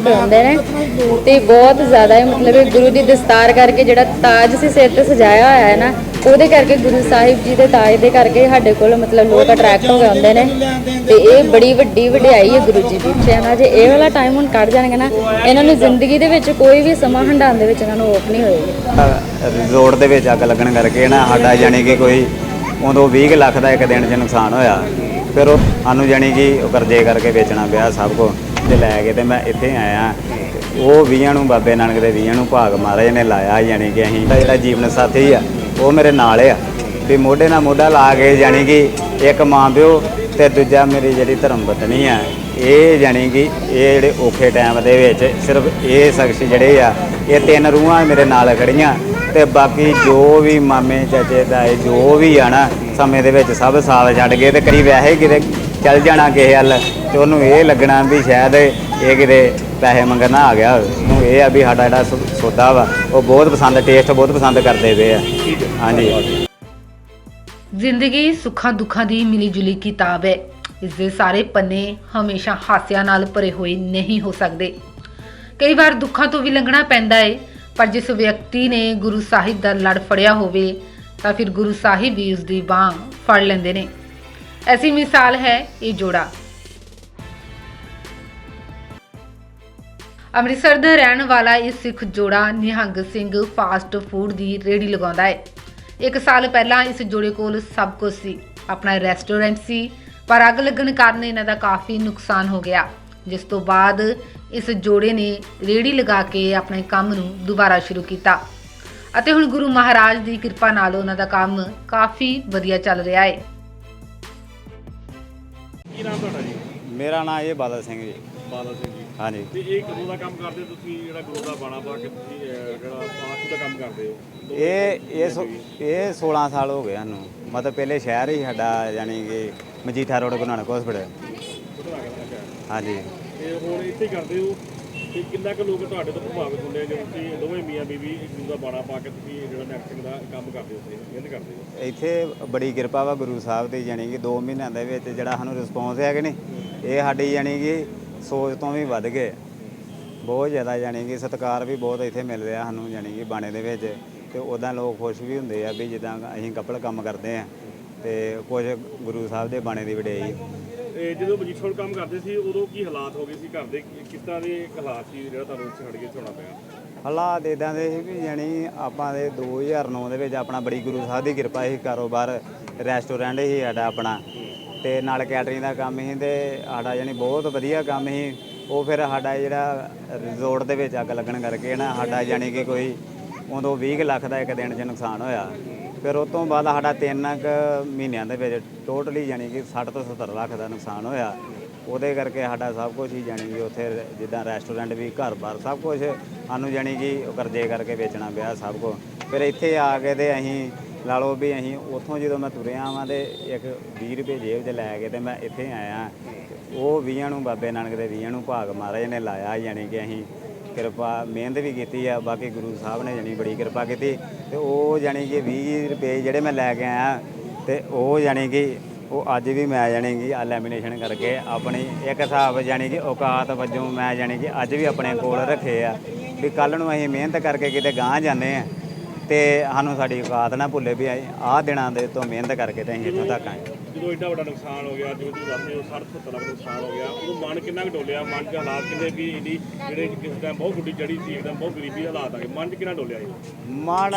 ਹੁੰਦੇ ਨੇ ਤੇ ਬਹੁਤ ਜ਼ਿਆਦਾ ਮਤਲਬ ਇਹ ਗੁਰੂ ਦੀ ਦਸਤਾਰ ਕਰਕੇ ਜਿਹੜਾ ਤਾਜ ਸੀ ਸਿਰ ਤੇ ਸਜਾਇਆ ਹੋਇਆ ਹੈ ਨਾ, ਉਹਦੇ ਕਰਕੇ ਗੁਰੂ ਸਾਹਿਬ ਜੀ ਦੇ ਤਾਜ ਦੇ ਕਰਕੇ ਸਾਡੇ ਕੋਲ ਮਤਲਬ ਲੋਕ ਅਟਰੈਕਟ ਹੋ ਗਏ ਹੁੰਦੇ ਨੇ ਤੇ ਇਹ ਬੜੀ ਵੱਡੀ ਵਡਿਆਈ ਹੈ ਗੁਰੂ ਜੀ ਦੀ। ਚੈਨਾ ਜੇ ਇਹ ਵਾਲਾ ਟਾਈਮ ਹੁਣ ਕੱਢ ਜਾਣਗੇ ਨਾ, ਇਹਨਾਂ ਨੂੰ ਜ਼ਿੰਦਗੀ ਦੇ ਵਿੱਚ ਕੋਈ ਵੀ ਸਮਾਂ ਹੰਡਾਉਣ ਦੇ ਵਿੱਚ ਇਹਨਾਂ ਨੂੰ ਔਖ ਨਹੀਂ ਹੋਏਗੀ। ਰਿਜ਼ੋਰਟ ਦੇ ਵਿੱਚ ਅੱਗ ਲੱਗਣ ਕਰਕੇ ਨਾ ਸਾਡਾ ਜਾਣੀ ਕਿ ਕੋਈ ਉਦੋਂ 20 ਲੱਖ ਦਾ ਇੱਕ ਦਿਨ 'ਚ ਨੁਕਸਾਨ ਹੋਇਆ। ਫਿਰ ਉਹ ਸਾਨੂੰ ਜਾਣੀ ਕਿ ਉਹ ਕਰਜ਼ੇ ਕਰਕੇ ਵੇਚਣਾ ਪਿਆ ਸਭ ਕੁਝ ਤੇ ਲੈ ਕੇ ਤੇ ਮੈਂ ਇੱਥੇ ਆਇਆ। ਉਹ 20 ਨੂੰ, ਬਾਬੇ ਨਾਨਕ ਦੇ 20 ਨੂੰ ਭਾਗ ਮਹਾਰਾਜ ਨੇ ਲਾਇਆ ਜਾਣੀ ਕਿ ਅਸੀਂ ਜਿਹੜਾ ਜੀਵਨ ਸਾਥੀ ਆ, ਉਹ ਮੇਰੇ ਨਾਲ ਆ। ਤੇ ਮੋਢੇ ਨਾਲ ਮੋਢਾ ਲਾ ਕੇ ਜਾਣੀ ਕਿ ਇੱਕ ਮਾਂ ਪਿਓ ਤੇ ਦੂਜਾ ਮੇਰੀ ਜਿਹੜੀ ਧਰਮ ਪਤਨੀ ਆ, ਇਹ ਜਾਣੀ ਕਿ ਇਹ ਜਿਹੜੇ ਔਖੇ ਟਾਈਮ ਦੇ ਵਿੱਚ ਸਿਰਫ ਇਹ ਸ਼ਖਸ ਜਿਹੜੇ ਆ, ਇਹ ਤਿੰਨ ਰੂਹਾਂ ਮੇਰੇ ਨਾਲ ਖੜੀਆਂ ਤੇ ਬਾਕੀ ਜੋ ਵੀ ਮਾਮੇ, ਚਾਚੇ, ਤਾਏ, ਜੋ ਵੀ ਆ ਨਾ ਸਮੇਂ ਦੇ ਵਿੱਚ ਸਭ ਸਾਲ ਛੱਡ ਗਏ ਤੇ ਕਰੀ ਵੈਸੇ ਕਿਤੇ ਚੱਲ ਜਾਣਾ ਕਿਸੇ ਹੱਲ ਤੇ ਉਹਨੂੰ ਇਹ ਲੱਗਣਾ ਵੀ ਸ਼ਾਇਦ ਇਹ ਕਿਤੇ ਪੈਸੇ ਮੰਗਣ ਨਾ ਆ ਗਿਆ ਹੋਵੇ। ਉਹਨੂੰ ਇਹ ਆ ਵੀ ਸਾਡਾ ਜਿਹੜਾ ਸੌ- ਸੌਦਾ ਵਾ, ਉਹ ਬਹੁਤ ਪਸੰਦ ਟੇਸਟ ਬਹੁਤ ਪਸੰਦ ਕਰਦੇ ਪਏ ਆ। ਹਾਂਜੀ। ਜ਼ਿੰਦਗੀ ਸੁੱਖਾਂ ਦੁੱਖਾਂ ਦੀ ਮਿਲੀ ਜੁਲੀ ਕਿਤਾਬ ਹੈ। ਇਸ ਦੇ ਸਾਰੇ ਪੰਨੇ ਹਮੇਸ਼ਾ ਹਾਸਿਆਂ ਨਾਲ ਭਰੇ ਹੋਏ ਨਹੀਂ ਹੋ ਸਕਦੇ। ਕਈ ਵਾਰ ਦੁੱਖਾਂ ਤੋਂ ਵੀ ਲੰਘਣਾ ਪੈਂਦਾ ਹੈ ਪਰ ਜਿਸ ਵਿਅਕਤੀ ਨੇ ਗੁਰੂ ਸਾਹਿਬ ਦਾ ਲੜ ਫੜਿਆ ਹੋਵੇ, ਤਾਂ ਫਿਰ ਗੁਰੂ ਸਾਹਿਬ ਵੀ ਉਸ ਦੀ ਬਾਹ ਫੜ ਲੈਂਦੇ ਨੇ। ਐਸੀ ਮਿਸਾਲ ਹੈ ਇਹ ਜੋੜਾ ਅੰਮ੍ਰਿਤਸਰ ਦਾ ਰਹਿਣ ਵਾਲਾ ਇਹ ਸਿੱਖ ਜੋੜਾ ਨਿਹੰਗ ਸਿੰਘ ਫਾਸਟ ਫੂਡ ਦੀ ਰੇੜੀ ਲਗਾਉਂਦਾ ਹੈ ਇੱਕ ਸਾਲ ਪਹਿਲਾਂ ਇਸ ਜੋੜੇ ਕੋਲ ਸਭ ਕੁਝ ਸੀ ਆਪਣਾ ਰੈਸਟੋਰੈਂਟ ਸੀ ਪਰ ਅੱਗ ਲੱਗਣ ਕਾਰਨ ਇਹਨਾਂ ਦਾ ਕਾਫੀ ਨੁਕਸਾਨ ਹੋ ਗਿਆ ਜਿਸ ਤੋਂ ਬਾਅਦ ਇਸ ਜੋੜੇ ਨੇ ਰੇੜੀ ਲਗਾ ਕੇ ਆਪਣੇ ਕੰਮ ਨੂੰ ਦੁਬਾਰਾ ਸ਼ੁਰੂ ਕੀਤਾ ਅਤੇ ਹੁਣ ਗੁਰੂ ਮਹਾਰਾਜ ਦੀ ਕਿਰਪਾ ਨਾਲ ਉਹਨਾਂ ਦਾ ਕੰਮ ਕਾਫੀ ਵਧੀਆ ਚੱਲ ਰਿਹਾ ਹੈ ਕੀ ਨਾਮ ਤੁਹਾਡਾ ਜੀ? ਮੇਰਾ ਨਾਮ ਇਹ ਬਾਦਲ ਸਿੰਘ ਜੀ। ਬਾਦਲ ਸਿੰਘ ਜੀ। ਹਾਂਜੀ। ਤੇ ਇਹ ਕਦੋਂ ਦਾ ਕੰਮ ਕਰਦੇ ਹੋ ਤੁਸੀਂ? ਜਿਹੜਾ ਗੁਰੂ ਦਾ ਬਾਣਾ ਪਾ ਕੇ ਤੁਸੀਂ ਅਹ, ਜਿਹੜਾ ਪਾਠ ਦਾ ਕੰਮ ਕਰਦੇ ਹੋ? ਇਹ ਇਹ ਸੋ- ਇਹ 16 ਸਾਲ ਹੋ ਗਏ ਸਾਨੂੰ। ਮਤਲਬ ਪਹਿਲੇ ਸ਼ਹਿਰ ਹੀ ਸਾਡਾ ਯਾਨੀ ਕਿ ਮਜੀਠਾ ਰੋਡ ਗੁਰੂ ਨਾਨਕ ਹਸਪੀਟਲ ਲੱਗਦਾ। ਹਾਂਜੀ। ਤੇ ਹੁਣ ਇੱਥੇ ਹੀ ਕਰਦੇ ਹੋ? ਤੇ ਕਿੰਨਾ ਕੁ ਲੋਕ ਤੁਹਾਡੇ ਤੋਂ ਪ੍ਰਭਾਵਿਤ ਹੁੰਦੇ ਆ ਜਦੋਂ ਤੁਸੀਂ ਦੋਵੇਂ ਮੀਆਂ ਬੀਵੀ ਗੁਰੂ ਦਾ ਬਾਣਾ ਪਾ ਕੇ ਤੁਸੀਂ ਜਿਹੜਾ ਨੈਕਸਟਿੰਗ ਦਾ ਕੰਮ ਕਰਦੇ ਹੋ ਤੁਸੀਂ ਮਿਹਨਤ ਕਰਦੇ ਹੋ? ਇੱਥੇ ਬੜੀ ਕਿਰਪਾ ਵਾ ਗੁਰੂ ਸਾਹਿਬ ਦੀ ਯਾਨੀ ਕਿ 2 ਮਹੀਨਿਆਂ ਦੇ ਵਿੱਚ ਜਿਹੜਾ ਸਾਨੂੰ ਰਿਸਪੌਂਸ ਹੈ ਕਿ ਨਹੀਂ ਇਹ ਸਾਡੀ ਯਾਨੀ ਕਿ ਸੋਚ ਤੋਂ ਵੀ ਵੱਧ ਗਏ। ਬਹੁਤ ਜ਼ਿਆਦਾ ਯਾਨੀ ਕਿ ਸਤਿਕਾਰ ਵੀ ਬਹੁਤ ਇੱਥੇ ਮਿਲ ਰਿਹਾ ਸਾਨੂੰ ਯਾਨੀ ਕਿ ਬਾਣੇ ਦੇ ਵਿੱਚ। ਤੇ ਉਦਾਂ ਲੋਕ ਖੁਸ਼ ਵੀ ਹੁੰਦੇ ਆ ਵੀ ਜਿੱਦਾਂ ਅਸੀਂ ਕਪਲ ਕੰਮ ਕਰਦੇ ਆ ਤੇ ਕੁਝ ਗੁਰੂ ਸਾਹਿਬ ਦੇ ਬਾਣੇ ਦੀ ਵਡਿਆਈ ਤੇ ਜਦੋਂ ਮਜੀਠੋੜ ਕੰਮ ਕਰਦੇ ਸੀ, ਉਦੋਂ ਕੀ ਹਾਲਾਤ ਹੋ ਗਏ ਸੀ ਘਰ ਦੇ? ਕਿ- ਕਿਸ ਤਰ੍ਹਾਂ ਦੇ ਹਾਲਾਤ ਸੀ ਜਿਹੜਾ ਤੁਹਾਨੂੰ ਇੱਥੇ ਛੱਡ ਕੇ ਚੋਣਾ ਪਿਆ ਹਾਲਾਤ ਇਦਾਂ ਦੇ ਸੀ ਵੀ ਯਾਨੀ ਆਪਾਂ ਦੇ 2009 ਦੇ ਵਿੱਚ ਆਪਣਾ ਬੜੀ ਗੁਰੂ ਸਾਹਿਬ ਦੀ ਕਿਰਪਾ ਸੀ, ਕਾਰੋਬਾਰ ਰੈਸਟੋਰੈਂਟ ਹੀ ਸਾਡਾ ਆਪਣਾ। ਤੇ ਨਾਲ ਕੈਟਰਿੰਗ ਦਾ ਕੰਮ ਸੀ ਤੇ ਸਾਡਾ ਯਾਨੀ ਬਹੁਤ ਵਧੀਆ ਕੰਮ ਸੀ। ਉਹ ਫਿਰ ਸਾਡਾ ਜਿਹੜਾ ਰਿਜ਼ੋਰਟ ਦੇ ਵਿੱਚ ਅੱਗ ਲੱਗਣ ਕਰਕੇ ਨਾ ਸਾਡਾ ਜਾਣੀ ਕਿ ਕੋਈ ਉਦੋਂ 20 ਕੁ ਲੱਖ ਦਾ ਇੱਕ ਦਿਨ 'ਚ ਨੁਕਸਾਨ ਹੋਇਆ। ਫਿਰ ਉਸ ਤੋਂ ਬਾਅਦ ਸਾਡਾ ਤਿੰਨ ਕੁ ਮਹੀਨਿਆਂ ਦੇ ਵਿੱਚ ਟੋਟਲੀ ਯਾਨੀ ਕਿ 60 ਤੋਂ 70 ਲੱਖ ਦਾ ਨੁਕਸਾਨ ਹੋਇਆ। ਉਹਦੇ ਕਰਕੇ ਸਾਡਾ ਸਭ ਕੁਝ ਹੀ ਜਾਣੀ ਕਿ ਉੱਥੇ ਜਿੱਦਾਂ ਰੈਸਟੋਰੈਂਟ ਵੀ, ਘਰ-ਬਾਰ ਸਭ ਕੁਝ ਸਾਨੂੰ ਜਾਣੀ ਕਿ ਉਹ ਕਰਜ਼ੇ ਕਰਕੇ ਵੇਚਣਾ ਪਿਆ ਸਭ ਕੁਝ ਫਿਰ ਇੱਥੇ ਆ ਕੇ ਤੇ ਅਸੀਂ ਲਾ ਲਓ ਵੀ ਅਸੀਂ ਉੱਥੋਂ ਜਦੋਂ ਮੈਂ ਤੁਰਿਆ ਵਾਂ ਤੇ ਇੱਕ 20 ਰੁਪਏ ਜੇਬ 'ਚ ਲੈ ਕੇ ਤੇ ਮੈਂ ਇੱਥੇ ਆਇਆ। ਉਹ 20 ਨੂੰ ਬਾਬੇ ਨਾਨਕ ਦੇ 20 ਨੂੰ ਭਾਗ ਮਹਾਰਾਜ ਨੇ ਲਾਇਆ ਯਾਨੀ ਕਿ ਅਸੀਂ ਕਿਰਪਾ ਮਿਹਨਤ ਵੀ ਕੀਤੀ ਆ, ਬਾਕੀ ਗੁਰੂ ਸਾਹਿਬ ਨੇ ਜਾਣੀ ਬੜੀ ਕਿਰਪਾ ਕੀਤੀ ਤੇ ਉਹ ਜਾਣੀ ਕਿ 20 ਰੁਪਏ ਜਿਹੜੇ ਮੈਂ ਲੈ ਕੇ ਆਇਆ ਤੇ ਉਹ ਜਾਣੀ ਕਿ ਉਹ ਅੱਜ ਵੀ ਮੈਂ ਜਾਣੀ ਕਿ ਆ ਲੈਮੀਨੇਸ਼ਨ ਕਰਕੇ ਆਪਣੀ ਇੱਕ ਹਿਸਾਬ ਜਾਣੀ ਕਿ ਔਕਾਤ ਵਜੋਂ ਮੈਂ ਜਾਣੀ ਕਿ ਅੱਜ ਵੀ ਆਪਣੇ ਕੋਲ ਰੱਖੇ ਆ ਵੀ ਕੱਲ ਨੂੰ ਅਸੀਂ ਮਿਹਨਤ ਕਰਕੇ ਕਿਤੇ ਗਾਂਹ ਜਾਂਦੇ ਆ ਤੇ ਸਾਨੂੰ ਸਾਡੀ ਔਕਾਤ ਨਾ ਭੁੱਲੇ ਵੀ ਆਹ ਦਿਨਾਂ ਦੇ ਤੋਂ ਮਿਹਨਤ ਕਰਕੇ ਤੇ ਅਸੀਂ ਇੱਥੋਂ ਤੱਕ ਆਏ। ਜਦੋਂ ਐਡਾ ਵੱਡਾ ਨੁਕਸਾਨ ਹੋ ਗਿਆ, ਜਿਵੇਂ ਤੁਸੀਂ ਦੱਸਦੇ ਹੋ 60 70 ਲੱਖ ਨੁਕਸਾਨ ਹੋ ਗਿਆ, ਉਦੋਂ ਮਨ ਕਿੰਨਾ ਕੁ ਡੋਲਿਆ? ਮਨ 'ਚ ਹਾਲਾਤ ਕਿੰਨੇ ਵੀ ਇੰਨੀ ਜਿਹੜੇ ਕਿਸ ਟਾਈਮ ਬਹੁਤ ਗੁੱਡੀ ਚੜੀ ਸੀ ਇੱਕਦਮ ਬਹੁਤ ਗਰੀਬੀ ਹਾਲਾਤ ਆ ਗਏ। ਮਨ 'ਚ ਕਿੰਨਾ ਡੋਲਿਆ ਸੀ? ਮਨ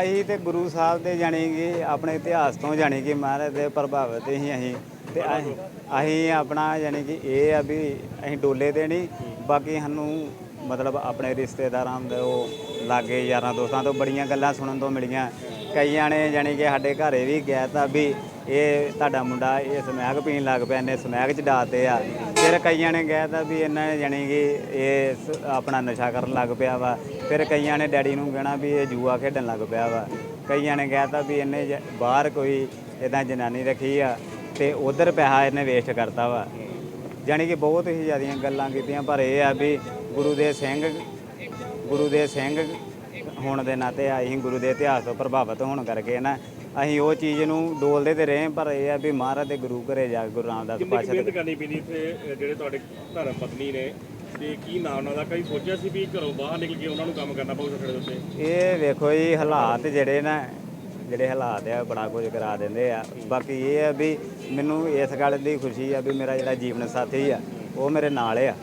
ਅਸੀਂ ਤੇ ਗੁਰੂ ਸਾਹਿਬ ਦੇ ਜਾਣੀ ਕਿ ਆਪਣੇ ਇਤਿਹਾਸ ਤੋਂ ਜਾਣੀ ਕਿ ਮਹਾਰਾਜ ਦੇ ਪ੍ਰਭਾਵਿਤ ਹੀ ਅਸੀਂ। ਤੇ ਅਸੀਂ ਅਸੀਂ ਆਪਣਾ ਜਾਣੀ ਕਿ ਇਹ ਆ ਵੀ ਅਸੀਂ ਡੋਲੇ ਤੇ ਨਹੀਂ, ਬਾਕੀ ਸਾਨੂੰ ਮਤਲਬ ਆਪਣੇ ਰਿਸ਼ਤੇਦਾਰਾਂ ਦੇ ਉਹ ਲਾਗੇ ਯਾਰਾਂ ਦੋਸਤਾਂ ਤੋਂ ਬੜੀਆਂ ਗੱਲਾਂ ਸੁਣਨ ਤੋਂ ਮਿਲੀਆਂ। ਕਈਆਂ ਨੇ ਜਾਣੀ ਕਿ ਸਾਡੇ ਘਰੇ ਵੀ ਗਿਆ ਤਾ ਵੀ ਇਹ ਤੁਹਾਡਾ ਮੁੰਡਾ ਇਹ ਸਮੈਕ ਪੀਣ ਲੱਗ ਪਿਆ ਨੇ ਸਮੈਕ ਚ ਡਾਤੇ ਆ। ਫਿਰ ਕਈਆਂ ਨੇ ਕਹਿ ਤਾ ਵੀ ਇਹਨਾਂ ਨੇ ਜਾਣੀ ਕਿ ਇਹ ਸ- ਆਪਣਾ ਨਸ਼ਾ ਕਰਨ ਲੱਗ ਪਿਆ ਵਾ। ਫਿਰ ਕਈਆਂ ਨੇ ਡੈਡੀ ਨੂੰ ਕਹਿਣਾ ਵੀ ਇਹ ਜੂਆ ਖੇਡਣ ਲੱਗ ਪਿਆ ਵਾ। ਕਈਆਂ ਨੇ ਕਹਿ ਤਾ ਵੀ ਇਹਨੇ ਜ- ਬਾਹਰ ਕੋਈ ਇਦਾਂ ਜਨਾਨੀ ਰੱਖੀ ਆ ਤੇ ਉਧਰ ਪੈਸਾ ਇਹਨੇ ਵੇਸਟ ਕਰਤਾ ਵਾ। ਜਾਣੀ ਕਿ ਬਹੁਤ ਹੀ ਜ਼ਿਆਦੀਆਂ ਗੱਲਾਂ ਕੀਤੀਆਂ, ਪਰ ਇਹ ਆ ਵੀ ਗੁਰੂ ਦੇ ਸਿੰਘ, ਗੁਰੂ ਦੇ ਸਿੰਘ ਹੋਣ ਦੇ ਨਾਤੇ ਅਸੀਂ ਗੁਰੂ ਦੇ ਇਤਿਹਾਸ ਤੋਂ ਪ੍ਰਭਾਵਿਤ ਹੋਣ ਕਰਕੇ ਨਾ ਅਸੀਂ ਉਹ ਚੀਜ਼ ਨੂੰ ਡੋਲਦੇ ਤੇ ਰਹੇ ਪਰ ਇਹ ਆ ਵੀ ਮਹਾਰਾਜ ਦੇ ਗੁਰੂ ਘਰੇ ਜਾ ਕੇ ਗੁਰੂ ਰਾਮਦਾਸ ਕਿੰਨੀ ਪਾਤਸ਼ਾਹ ਮਿਹਨਤ ਕਰਨੀ ਪੈਂਦੀ ਇੱਥੇ ਜਿਹੜੇ ਤੁਹਾਡੇ ਧਰਮ ਪਤਨੀ ਨੇ ਤੇ ਕੀ ਨਾਂ ਉਹਨਾਂ ਦਾ? ਕਈ ਸੋਚਿਆ ਸੀ ਵੀ ਘਰੋਂ ਬਾਹਰ ਨਿਕਲ ਕੇ ਉਹਨਾਂ ਨੂੰ ਕੰਮ ਕਰਨਾ ਪਊ ਸੱਟੜੇ ਦੇ ਉੱਤੇ ਇਹ ਵੇਖੋ ਜੀ ਹਾਲਾਤ ਜਿਹੜੇ ਨਾ ਜਿਹੜੇ ਹਾਲਾਤ ਆ ਬੜਾ ਕੁਝ ਕਰਾ ਦਿੰਦੇ ਆ। ਬਾਕੀ ਇਹ ਆ ਵੀ ਮੈਨੂੰ ਇਸ ਗੱਲ ਦੀ ਖੁਸ਼ੀ ਆ ਵੀ ਮੇਰਾ ਜਿਹੜਾ ਜੀਵਨ ਸਾਥੀ ਆ ਉਹ ਮੇਰੇ ਨਾਲ ਆ।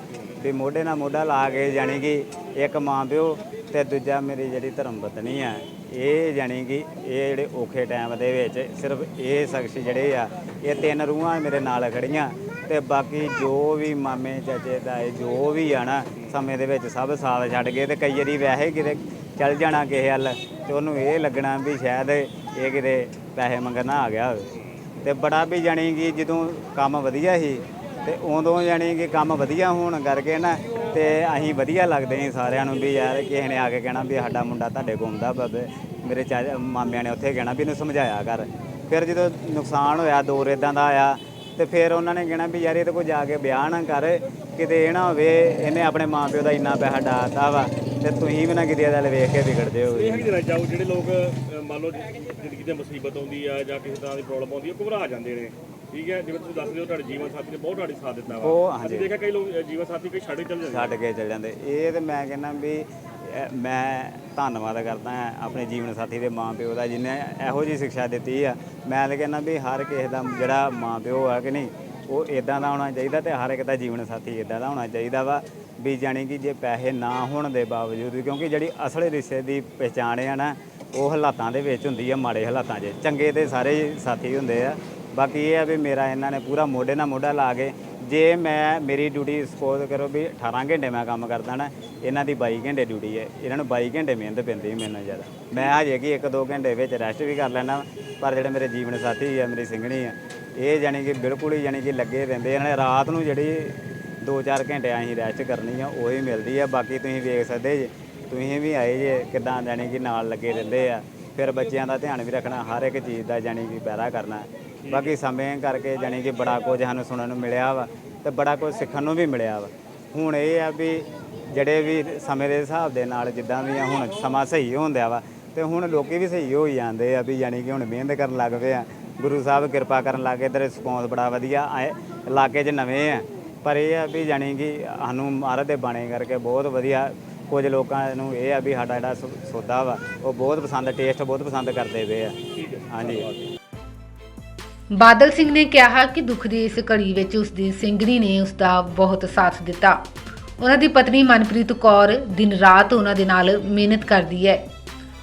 ਵੀ ਮੋਢੇ ਨਾਲ ਮੋਢਾ ਲਾ ਕੇ ਜਾਣੀ ਕਿ ਇੱਕ ਮਾਂ ਪਿਓ ਤੇ ਦੂਜਾ ਮੇਰੀ ਜਿਹੜੀ ਧਰਮ ਪਤਨੀ ਆ ਇਹ ਜਾਣੀ ਕਿ ਇਹ ਜਿਹੜੇ ਔਖੇ ਟਾਈਮ ਦੇ ਵਿੱਚ ਸਿਰਫ ਇਹ ਸ਼ਖਸ ਜਿਹੜੇ ਆ, ਇਹ ਤਿੰਨ ਰੂਹਾਂ ਮੇਰੇ ਨਾਲ ਖੜੀਆਂ ਤੇ ਬਾਕੀ ਜੋ ਵੀ ਮਾਮੇ, ਚਾਚੇ, ਤਾਏ ਜੋ ਵੀ ਆ ਨਾ, ਸਮੇਂ ਦੇ ਵਿੱਚ ਸਭ ਸਾਥ ਛੱਡ ਗਏ ਤੇ ਕਈ ਵਾਰੀ ਵੈਸੇ ਕਿਤੇ ਚੱਲ ਜਾਣਾ ਕਿਸੇ ਹੱਲ ਤੇ ਉਹਨੂੰ ਇਹ ਲੱਗਣਾ ਵੀ ਸ਼ਾਇਦ ਇਹ ਕਿਤੇ ਪੈਸੇ ਮੰਗਣਾ ਆ ਗਿਆ ਹੋਵੇ। ਤੇ ਬੜਾ ਵੀ ਜਾਣੀ ਕਿ ਜਦੋਂ ਕੰਮ ਵਧੀਆ ਸੀ ਤੇ ਉਦੋਂ ਜਾਣੀ ਕਿ ਕੰਮ ਵਧੀਆ ਹੋਣ ਕਰਕੇ ਨਾ, ਤੇ ਅਸੀਂ ਵਧੀਆ ਲੱਗਦੇ ਸੀ ਸਾਰਿਆਂ ਨੂੰ ਵੀ ਯਾਰ ਕਿਸੇ ਨੇ ਆ ਕੇ ਕਹਿਣਾ ਵੀ ਸਾਡਾ ਮੁੰਡਾ ਤੁਹਾਡੇ ਕੋਲ ਆਉਂਦਾ ਬਾਬੇ ਮੇਰੇ ਚਾਚਾ, ਮਾਮਿਆਂ ਨੇ ਉੱਥੇ ਕਹਿਣਾ ਵੀ ਇਹਨੂੰ ਸਮਝਾਇਆ ਕਰ। ਫਿਰ ਜਦੋਂ ਨੁਕਸਾਨ ਹੋਇਆ ਦੌਰ ਇਦਾਂ ਦਾ ਆਇਆ, ਤੇ ਫਿਰ ਉਹਨਾਂ ਨੇ ਕਹਿਣਾ ਵੀ ਯਾਰ ਇਹ ਤਾਂ ਕੋਈ ਜਾ ਕੇ ਵਿਆਹ ਨਾ ਕਰ, ਕਿਤੇ ਇਹ ਨਾ ਹੋਵੇ, ਇਹਨੇ ਆਪਣੇ ਮਾਪਿਓ ਦਾ ਇੰਨਾ ਪੈਸਾ ਡਾਤਾ ਵਾ, ਤੇ ਤੁਸੀਂ ਵੀ ਨਾ ਕਿਤੇ ਇਹਦਾ ਵੇਖ ਕੇ ਵਿਗੜਦੇ ਹੋ ਇਹ ਹੀ ਦੇਣਾ ਜਿਹੜੇ ਲੋਕ ਮੰਨ ਲਓ ਜ਼ਿੰਦਗੀ ਤੇ ਮੁਸੀਬਤ ਆਉਂਦੀ ਆ ਜਾਂ ਕਿਸੇ ਤਰ੍ਹਾਂ ਦੀ ਪ੍ਰੋਬਲਮ ਆਉਂਦੀ ਆ, ਘਬਰਾ ਜਾਂਦੇ ਨੇ। ਠੀਕ ਹੈ ਜਿਵੇਂ ਤੁਸੀਂ ਦੱਸ ਰਹੇ ਹੋ ਤੁਹਾਡੇ ਜੀਵਨ ਸਾਥੀ ਨੇ ਬਹੁਤ ਤੁਹਾਡੀ ਸਾਥ ਦਿੱਤਾ ਵਾ। ਉਹ, ਹਾਂਜੀ। ਅਸੀਂ ਦੇਖਿਆ ਕਈ ਲੋਕ ਜੀਵਨ ਸਾਥੀ ਕੋਈ ਛੱਡ ਕੇ ਚੱਲ ਜਾਂਦੇ ਛੱਡ ਕੇ ਚੱਲ ਜਾਂਦੇ। ਇਹ ਤੇ ਮੈਂ ਕਹਿੰਦਾ ਵੀ ਮੈਂ ਧੰਨਵਾਦ ਕਰਦਾ ਹਾਂ ਆਪਣੇ ਜੀਵਨ ਸਾਥੀ ਦੇ ਮਾਂ ਪਿਓ ਦਾ ਜਿਨੇ ਇਹੋ ਜੀ ਸਿੱਖਿਆ ਦਿੱਤੀ ਆ। ਮੈਂ ਤਾਂ ਕਹਿੰਦਾ ਵੀ ਹਰ ਕਿਸੇ ਦਾ ਜਿਹੜਾ ਮਾਂ ਪਿਓ ਆ ਕਿ ਨਹੀਂ ਉਹ ਇਦਾਂ ਦਾ ਹੋਣਾ ਚਾਹੀਦਾ ਤੇ ਹਰ ਇੱਕ ਦਾ ਜੀਵਨ ਸਾਥੀ ਇਦਾਂ ਦਾ ਹੋਣਾ ਚਾਹੀਦਾ ਵਾ ਵੀ ਜਾਣੀ ਕਿ ਜੇ ਪੈਸੇ ਨਾ ਹੋਣ ਦੇ ਬਾਵਜੂਦ ਵੀ ਕਿਉਂਕਿ ਜਿਹੜੀ ਅਸਲ ਰਿਸ਼ਤੇ ਦੀ ਪਛਾਣ ਆ ਨਾ ਉਹ ਹਾਲਾਤਾਂ ਦੇ ਵਿੱਚ ਹੁੰਦੀ ਆ ਮਾੜੇ ਹਾਲਾਤਾਂ 'ਚ। ਚੰਗੇ ਤੇ ਸਾਰੇ ਸਾਥੀ ਹੁੰਦੇ ਆ। ਬਾਕੀ ਇਹ ਆ ਵੀ ਮੇਰਾ ਇਹਨਾਂ ਨੇ ਪੂਰਾ ਮੋਢੇ ਨਾਲ ਮੋਢਾ ਲਾ ਕੇ ਜੇ ਮੈਂ ਮੇਰੀ ਡਿਊਟੀ ਸਪੋਜ਼ ਕਰੋ ਵੀ 18 ਘੰਟੇ ਮੈਂ ਕੰਮ ਕਰਦਾ ਨਾ, ਇਹਨਾਂ ਦੀ 22 ਘੰਟੇ ਡਿਊਟੀ ਹੈ। ਇਹਨਾਂ ਨੂੰ 22 ਘੰਟੇ ਮਿਹਨਤ ਪੈਂਦੀ ਮੈਨੂੰ ਜ਼ਿਆਦਾ। ਮੈਂ ਹਜੇ ਕਿ 1-2 ਘੰਟੇ ਵਿੱਚ ਰੈਸਟ ਵੀ ਕਰ ਲੈਣਾ ਪਰ ਜਿਹੜੇ ਮੇਰੇ ਜੀਵਨ ਸਾਥੀ ਆ, ਮੇਰੀ ਸਿੰਘਣੀ ਆ, ਇਹ ਜਾਣੀ ਕਿ ਬਿਲਕੁਲ ਹੀ ਜਾਣੀ ਕਿ ਲੱਗੇ ਰਹਿੰਦੇ ਇਹਨਾਂ ਨੇ ਰਾਤ ਨੂੰ ਜਿਹੜੀ 2-4 ਘੰਟੇ ਅਸੀਂ ਰੈਸਟ ਕਰਨੀ ਆ, ਉਹੀ ਮਿਲਦੀ ਆ। ਬਾਕੀ ਤੁਸੀਂ ਵੇਖ ਸਕਦੇ ਜੇ, ਤੁਸੀਂ ਵੀ ਆਏ ਜੇ ਕਿਦਾਂ ਜਾਣੀ ਕਿ ਨਾਲ ਲੱਗੇ ਰਹਿੰਦੇ ਆ। ਫਿਰ ਬੱਚਿਆਂ ਦਾ ਧਿਆਨ ਵੀ ਰੱਖਣਾ, ਹਰ ਇੱਕ ਚੀਜ਼ ਦਾ ਜਾਣੀ ਕਿ ਪਹਿਰਾ ਕਰਨਾ। ਬਾਕੀ ਸਮੇਂ ਕਰਕੇ ਜਾਣੀ ਕਿ ਬੜਾ ਕੁਝ ਸਾਨੂੰ ਸੁਣਨ ਨੂੰ ਮਿਲਿਆ ਵਾ ਤੇ ਬੜਾ ਕੁਝ ਸਿੱਖਣ ਨੂੰ ਵੀ ਮਿਲਿਆ ਵਾ। ਹੁਣ ਇਹ ਆ ਵੀ ਜਿਹੜੇ ਵੀ ਸਮੇਂ ਦੇ ਹਿਸਾਬ ਦੇ ਨਾਲ ਜਿੱਦਾਂ ਵੀ ਆ, ਹੁਣ ਸਮਾਂ ਸਹੀ ਹੁੰਦਾ ਵਾ ਤੇ ਹੁਣ ਲੋਕੀ ਵੀ ਸਹੀ ਹੋਈ ਜਾਂਦੇ ਆ ਵੀ ਜਾਣੀ ਕਿ ਹੁਣ ਮਿਹਨਤ ਕਰਨ ਲੱਗ ਪਏ ਆ। ਗੁਰੂ ਸਾਹਿਬ ਕਿਰਪਾ ਕਰਨ ਲੱਗੇ ਤੇ ਰਿਸਪੌਂਸ ਬੜਾ ਵਧੀਆ ਆਏ, ਇਲਾਕੇ 'ਚ ਨਵੇਂ ਆ। ਪਰ ਇਹ ਆ ਵੀ ਜਾਣੀ ਕਿ ਸਾਨੂੰ ਮਹਾਰਾਜ ਦੇ ਬਾਣੇ ਕਰਕੇ ਬਹੁਤ ਵਧੀਆ ਕੁਝ ਲੋਕਾਂ ਨੂੰ ਇਹ ਆ ਵੀ ਸਾਡਾ ਜਿਹੜਾ ਸੌ- ਸੌਦਾ ਵਾ, ਉਹ ਬਹੁਤ ਪਸੰਦ, ਟੇਸਟ ਬਹੁਤ ਪਸੰਦ ਕਰਦੇ ਪਏ ਆ। ਹਾਂਜੀ। ਬਾਦਲ ਸਿੰਘ ਨੇ ਕਿਹਾ ਕਿ ਦੁੱਖ ਦੀ ਇਸ ਘੜੀ ਵਿੱਚ ਉਸ ਦੀ ਸਿੰਘਣੀ ਨੇ ਉਸ ਦਾ ਬਹੁਤ ਸਾਥ ਦਿੱਤਾ। ਉਹਨਾਂ ਦੀ ਪਤਨੀ ਮਨਪ੍ਰੀਤ ਕੌਰ ਦਿਨ ਰਾਤ ਉਹਨਾਂ ਦੇ ਨਾਲ ਮਿਹਨਤ ਕਰਦੀ ਹੈ।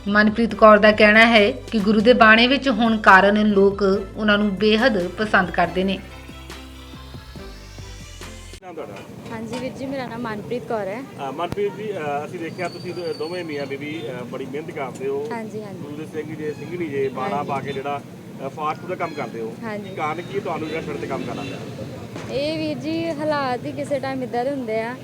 ਮਨਪ੍ਰੀਤ ਕੌਰ ਦਾ ਕਹਿਣਾ ਹੈ ਕਿ ਗੁਰੂ ਦੇ ਬਾਣੇ ਵਿੱਚ ਹੋਣ ਕਾਰਨ ਲੋਕ ਉਹਨਾਂ ਨੂੰ ਬੇਹੱਦ ਪਸੰਦ ਕਰਦੇ ਨੇ। ਕੀ ਨਾਮ ਤੁਹਾਡਾ? ਹਾਂਜੀ ਵੀਰ ਜੀ ਮੇਰਾ ਨਾਮ ਮਨਪ੍ਰੀਤ ਕੌਰ ਹੈ। ਅਹ, ਮਨਪ੍ਰੀਤ ਜੀ ਅਹ, ਅਸੀਂ ਦੇਖਿਆ ਤੁਸੀਂ ਦੋ- ਦੋਵੇਂ ਮੀਆਂ ਬੀਬੀ ਅਹ, ਬੜੀ ਮਿਹਨਤ ਕਰਦੇ ਹੋ। ਹਾਂਜੀ ਹਾਂਜੀ। ਗੁਰੂ ਦੇ ਸਿੰਘ ਜੇ ਸਿੰਘਣੀ ਜੇ ਬਾਣਾ ਪਾ ਕੇ ਜਿਹੜਾ ਫਾਸਟ ਫੂਡ ਦਾ ਕੰਮ ਕਰਦੇ ਹੋ। ਹਾਂਜੀ। ਕਾਰਨ ਕੀ ਤੁਹਾਨੂੰ ਜਿਹੜਾ ਸੜਕ ਤੇ ਕੰਮ ਕਰਨਾ ਪਿਆ? ਇਹ ਵੀਰ ਜੀ ਹਾਲਾਤ ਹੀ ਕਿਸੇ ਟਾਈਮ ਇਦਾਂ ਦੇ ਹੁੰਦੇ ਆ।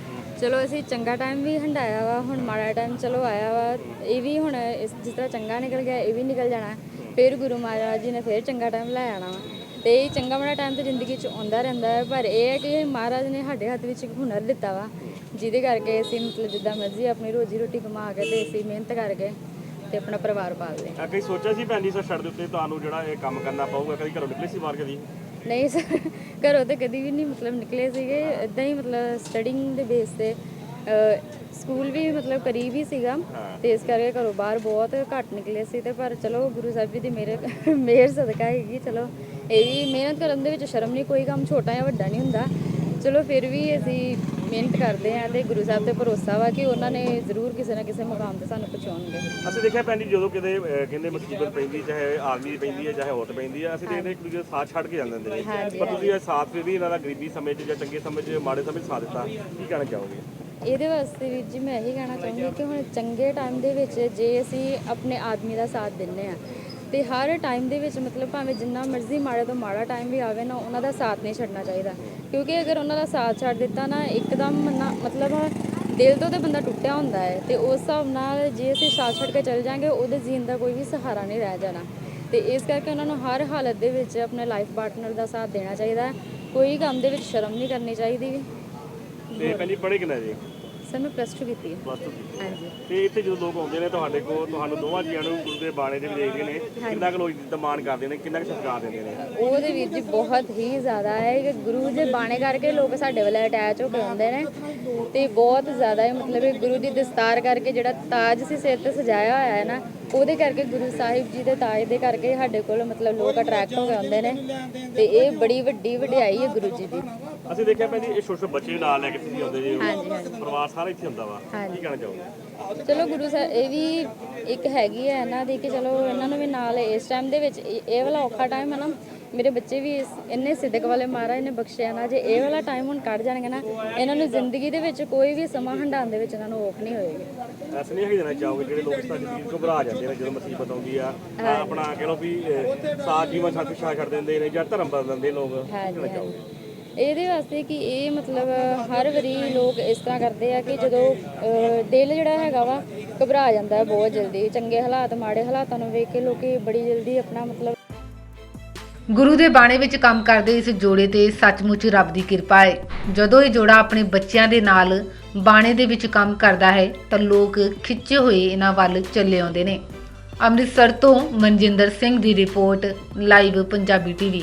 ਚਲੋ ਅਸੀਂ ਚੰਗਾ ਟਾਈਮ ਵੀ ਹੰਡਾਇਆ ਵਾ ਹੁਣ ਮਾੜਾ ਟਾਈਮ ਚਲੋ ਆਇਆ ਵਾ। ਇਹ ਵੀ ਹੁਣ ਇਸ ਜਿਸ ਤਰ੍ਹਾਂ ਚੰਗਾ ਨਿਕਲ ਗਿਆ ਇਹ ਵੀ ਨਿਕਲ ਜਾਣਾ। ਫਿਰ ਗੁਰੂ ਮਹਾਰਾਜ ਜੀ ਨੇ ਫਿਰ ਚੰਗਾ ਟਾਈਮ ਲੈ ਆਣਾ ਵਾ। ਤੇ ਇਹ ਚੰਗਾ ਮਾੜਾ ਟਾਈਮ ਤੇ ਜ਼ਿੰਦਗੀ 'ਚ ਆਉਂਦਾ ਰਹਿੰਦਾ ਹੈ ਪਰ ਇਹ ਹੈ ਕਿ ਮਹਾਰਾਜ ਨੇ ਸਾਡੇ ਹੱਥ ਵਿੱਚ ਇੱਕ ਹੁਨਰ ਦਿੱਤਾ ਵਾ। ਜਿਹਦੇ ਕਰਕੇ ਅਸੀਂ ਮਤਲਬ ਜਿੱਦਾਂ ਮਰਜ਼ੀ ਆਪਣੀ ਰੋਜੀ ਰੋਟੀ ਕਮਾ ਕੇ ਤੇ ਅਸੀਂ ਮਿਹਨਤ ਕਰਕੇ ਤੇ ਆਪਣਾ ਪਰਿਵਾਰ ਪਾਲਦੇ ਅਹ, ਕਈ ਸੋਚਿਆ ਸੀ ਭੈਣ ਜੀ ਸਰ ਦੇ ਉੱਤੇ ਤੁਹਾਨੂੰ ਜਿਹੜਾ ਇਹ ਕੰਮ ਕਰਨਾ ਪਊਗਾ ਕਦੀ ਘਰੋਂ ਨਿਕਲੇ ਸੀ ਬਾਹਰ ਕਦੀ? ਨਹੀਂ ਸਰ ਘਰੋਂ ਤੇ ਕਦੀ ਵੀ ਨਹੀਂ ਮਤਲਬ ਨਿਕਲੇ ਸੀਗੇ। ਇਦਾਂ ਹੀ ਮਤਲਬ ਸਟੱਡਿੰਗ ਦੇ ਬੇਸ ਤੇ ਸਕੂਲ ਵੀ ਮਤਲਬ ਕਰੀਬ ਹੀ ਸੀਗਾ। ਤੇ ਇਸ ਕਰਕੇ ਘਰੋਂ ਬਾਹਰ ਬਹੁਤ ਘੱਟ ਨਿਕਲੇ ਸੀ ਤੇ ਪਰ ਚਲੋ ਗੁਰੂ ਸਾਹਿਬ ਜੀ ਦੀ ਮੇਰੇ ਮਿਹਰ ਸਦਕਾ ਹੈਗੀ ਚਲੋ। ਇਹ ਵੀ ਮਿਹਨਤ ਕਰਨ ਦੇ ਵਿੱਚ ਸ਼ਰਮ ਨਹੀਂ ਕੋਈ ਕੰਮ ਛੋਟਾ ਜਾਂ ਵੱਡਾ ਨਹੀਂ ਹੁੰਦਾ। ਚਲੋ ਫਿਰ ਵੀ ਅਸੀਂ ਮਿਹਨਤ ਕਰਦੇ ਆਂ ਤੇ ਗੁਰੂ ਸਾਹਿਬ ਤੇ ਭਰੋਸਾ ਵਾ ਕਿ ਉਹਨਾਂ ਨੇ ਜ਼ਰੂਰ ਕਿਸੇ ਨਾ ਕਿਸੇ ਮੁਕਾਮ ਤੇ ਸਾਨੂੰ ਪਹੁੰਚਾਉਣਗੇ। ਅਸੀਂ ਦੇਖਿਆ ਜੀ ਜਦੋਂ ਕਿਤੇ ਅਹ, ਕਹਿੰਦੇ ਮੁਸੀਬਤ ਪੈਂਦੀ ਚਾਹੇ ਆਦਮੀ ਦੀ ਪੈਂਦੀ ਹੈ ਚਾਹੇ ਔਰਤ ਪੈਂਦੀ ਹੈ ਅਸੀਂ ਦੇਖਦੇ ਇੱਕ ਦੂਜੇ ਦਾ ਸਾਥ ਛੱਡ ਕੇ ਜਾਂਦੇ ਹੁੰਦੇ ਨੇ। ਹਾਂਜੀ, ਪਰ ਤੁਸੀਂ ਇਹ ਸਾਥ ਫਿਰ ਵੀ ਇਹਨਾਂ ਦਾ ਗਰੀਬੀ ਸਮੇਂ 'ਚ ਜਾਂ ਚੰਗੇ ਸਮੇਂ 'ਚ ਮਾੜੇ ਸਮੇਂ 'ਚ ਸਾਥ ਦਿੱਤਾ ਕੀ ਕਹਿਣਾ ਚਾਹੋਗੇ? ਇਹਦੇ ਵਾਸਤੇ ਵੀਰ ਜੀ ਮੈਂ ਇਹੀ ਕਹਿਣਾ ਚਾਹੁੰਦੀ ਕਿ ਹੁਣ ਚੰਗੇ ਟਾਈਮ ਦੇ ਵਿੱਚ ਜੇ ਅਸੀਂ ਆਪਣੇ ਆਦਮੀ ਦਾ ਸਾਥ ਦਿੰਨੇ ਆ ਤੇ ਹਰ ਟਾਈਮ ਦੇ ਵਿੱਚ ਮਤਲਬ ਭਾਵੇਂ ਜਿੰਨਾ ਮਰਜ਼ੀ ਮਾੜੇ ਤੋਂ ਮਾੜਾ ਟਾਈਮ ਵੀ ਆਵੇ ਨਾ, ਉਹਨਾਂ ਦਾ ਸਾਥ ਨਹੀਂ ਛੱਡਣਾ ਚਾਹੀਦਾ। ਕਿਉਂਕਿ ਅਗਰ ਉਹਨਾਂ ਦਾ ਸਾਥ ਛੱਡ ਦਿੱਤਾ ਨਾ, ਇੱਕਦਮ ਨਾ ਮਤਲਬ ਦਿਲ ਤੋਂ ਤੇ ਬੰਦਾ ਟੁੱਟਿਆ ਹੁੰਦਾ ਹੈ ਤੇ ਉਸ ਹਿਸਾਬ ਨਾਲ ਜੇ ਅਸੀਂ ਸਾਥ ਛੱਡ ਕੇ ਚੱਲ ਜਾਾਂਗੇ, ਉਹਦੇ ਜੀਣ ਦਾ ਕੋਈ ਵੀ ਸਹਾਰਾ ਨਹੀਂ ਰਹਿ ਜਾਣਾ। ਤੇ ਇਸ ਕਰਕੇ ਉਹਨਾਂ ਨੂੰ ਹਰ ਹਾਲਤ ਦੇ ਵਿੱਚ ਆਪਣੇ ਲਾਈਫ ਪਾਰਟਨਰ ਦਾ ਸਾਥ ਦੇਣਾ ਚਾਹੀਦਾ ਹੈ। ਕੋਈ ਕੰਮ ਦੇ ਵਿੱਚ ਸ਼ਰਮ ਨਹੀਂ ਕਰਨੀ ਚਾਹੀਦੀ। ਤੇ ਭੈਣ ਪੜ੍ਹੇ ਕਿੰਨਾ ਜੀ ਸਰ ਮੈਂ ਪਲੱਸ 2 ਕੀਤੀ ਹੈ। ਕੀਤੀ ਹਾਂਜੀ। ਤੇ ਇੱਥੇ ਜਦੋਂ ਲੋਕ ਆਉਂਦੇ ਨੇ ਤੁਹਾਡੇ ਕੋਲ ਤੁਹਾਨੂੰ ਦੋਵਾਂ ਜੀਆਂ ਨੂੰ ਗੁਰੂ ਦੇ ਬਾਣੇ ਦੇ ਵੀ ਦੇਖਦੇ ਨੇ ਕਿੰਨਾ ਕੁ ਲੋਕ ਦਮਾਨ ਕਰਦੇ ਨੇ ਕਿੰਨਾ ਕੁ ਸਤਿਕਾਰ ਦਿੰਦੇ ਨੇ? ਉਹਦੇ ਵੀਰ ਜੀ ਬਹੁਤ ਹੀ ਜ਼ਿਆਦਾ ਹੈ ਕਿ ਗੁਰੂ ਦੇ ਬਾਣੇ ਕਰਕੇ ਲੋਕ ਸਾਡੇ ਵੱਲ ਅਟੈਚ ਹੋ ਕੇ ਆਉਂਦੇ ਨੇ। ਤੇ ਬਹੁਤ ਜ਼ਿਆਦਾ ਹੈ ਮਤਲਬ ਇਹ ਗੁਰੂ ਦੀ ਦਸਤਾਰ ਕਰਕੇ ਜਿਹੜਾ ਤਾਜ ਸੀ ਸਿਰ ਤੇ ਸਜਾਇਆ ਹੋਇਆ ਹੈ ਨਾ ਉਹਦੇ ਕਰਕੇ ਗੁਰੂ ਸਾਹਿਬ ਜੀ ਦੇ ਤਾਜ ਦੇ ਕਰਕੇ ਸਾਡੇ ਕੋਲ ਮਤਲਬ ਲੋਕ ਅਟਰੈਕਟ ਹੋ ਕੇ ਆਉਂਦੇ ਨੇ। ਤੇ ਇਹ ਬੜੀ ਵੱਡੀ ਵਡਿਆਈ ਹੈ ਗੁਰੂ ਜੀ ਦੀ। ਅਸੀਂ ਦੇਖਿਆ ਭੈਣ ਜੀ ਇਹ ਛੋਟੇ ਛੋਟੇ ਬੱਚੇ ਵੀ ਨਾਲ ਲੈ ਕੇ ਤੁਸੀਂ ਆਉਂਦੇ ਜੀ ਹਾਂਜੀ ਹਾਂਜੀ। ਪਰਿਵਾਰ ਸਾਰਾ ਇੱਥੇ ਹੁੰਦਾ ਵਾ। ਹਾਂਜੀ। ਕੀ ਕਹਿਣਾ ਚਾਹੋਗੇ? ਚਲੋ ਗੁਰੂ ਸਾਹਿਬ ਇਹ ਵੀ ਇੱਕ ਹੈਗੀ ਹੈ ਇਹਨਾਂ ਦੀ ਕਿ ਚਲੋ ਇਹਨਾਂ ਨੂੰ ਵੀ ਨਾਲ ਇਸ ਟਾਈਮ ਦੇ ਵਿੱਚ ਇਹ ਇਹ ਵਾਲਾ ਔਖਾ ਟਾਈਮ ਹੈ ਨਾ ਮੇਰੇ ਬੱਚੇ ਵੀ ਇਸ- ਇੰਨੇ ਸਿੱਧਕ ਵਾਲੇ ਮਹਾਰਾਜ ਨੇ ਬਖਸ਼ਿਆ ਨਾ ਜੇ ਇਹ ਵਾਲਾ ਟਾਈਮ ਹੁਣ ਕੱਢ ਜਾਣਗੇ ਨਾ ਇਹਨਾਂ ਨੂੰ ਜ਼ਿੰਦਗੀ ਦੇ ਵਿੱਚ ਕੋਈ ਵੀ ਸਮਾਂ ਹੰਡਾਉਣ ਦੇ ਵਿੱਚ ਇਹਨਾਂ ਨੂੰ ਔਖ ਨਹੀਂ ਹੋਏਗੀ। ਐਸਾ ਨਹੀਂ ਹੈ ਦੇਣਾ ਚਾਹੋਗੇ ਜਿਹੜੇ ਲੋਕ ਤੁਹਾਡੀ ਚੀਜ਼ ਘਬਰਾ ਜਾਂਦੇ ਨੇ ਜਦੋਂ ਮੁਸੀਬਤ ਆਉਂਦੀ ਆ ਆਹ ਆਪਣਾ ਕਹ ਲਓ ਵੀ ਅਹ, ਸਾਥ ਜੀਵਨ ਸਾਥੀ ਛਾ ਛੱਡ ਦਿੰਦੇ ਨੇ ਜਾਂ ਧਰਮ ਬਦਲ ਦਿੰਦੇ ਲੋਕ ਕੀ ਹਾਂਜੀ ਕਹਿਣਾ ਹਾਂਜੀ। ਚਾਹੋਗੇ? ਇਹਦੇ ਵਾਸਤੇ ਕਿ ਇਹ ਮਤਲਬ ਹਰ ਵਾਰੀ ਲੋਕ ਇਸ ਤਰ੍ਹਾਂ ਕਰਦੇ ਆ ਕਿ ਜਦੋਂ ਦਿਲ ਜਿਹੜਾ ਹੈਗਾ ਵਾ ਘਬਰਾ ਜਾਂਦਾ ਬਹੁਤ ਜਲਦੀ। ਚੰਗੇ ਹਾਲਾਤ, ਮਾੜੇ ਹਾਲਾਤਾਂ ਨੂੰ ਵੇਖ ਕੇ ਲੋਕੀ ਬੜੀ ਜਲਦੀ ਆਪਣਾ ਮਤਲਬ ਗੁਰੂ ਦੇ ਬਾਣੇ ਵਿੱਚ ਕੰਮ ਕਰਦੇ ਇਸ ਜੋੜੇ ਤੇ ਸੱਚਮੁੱਚ ਰੱਬ ਦੀ ਕਿਰਪਾ ਹੈ। ਜਦੋਂ ਇਹ ਜੋੜਾ ਆਪਣੇ ਬੱਚਿਆਂ ਦੇ ਨਾਲ ਬਾਣੇ ਦੇ ਵਿੱਚ ਕੰਮ ਕਰਦਾ ਹੈ, ਤਾਂ ਲੋਕ ਖਿੱਚੇ ਹੋਏ ਇਹਨਾਂ ਵੱਲ ਚੱਲੇ ਆਉਂਦੇ ਨੇ। ਅੰਮ੍ਰਿਤਸਰ ਤੋਂ ਮਨਜਿੰਦਰ ਸਿੰਘ ਦੀ report, live Punjabi TV.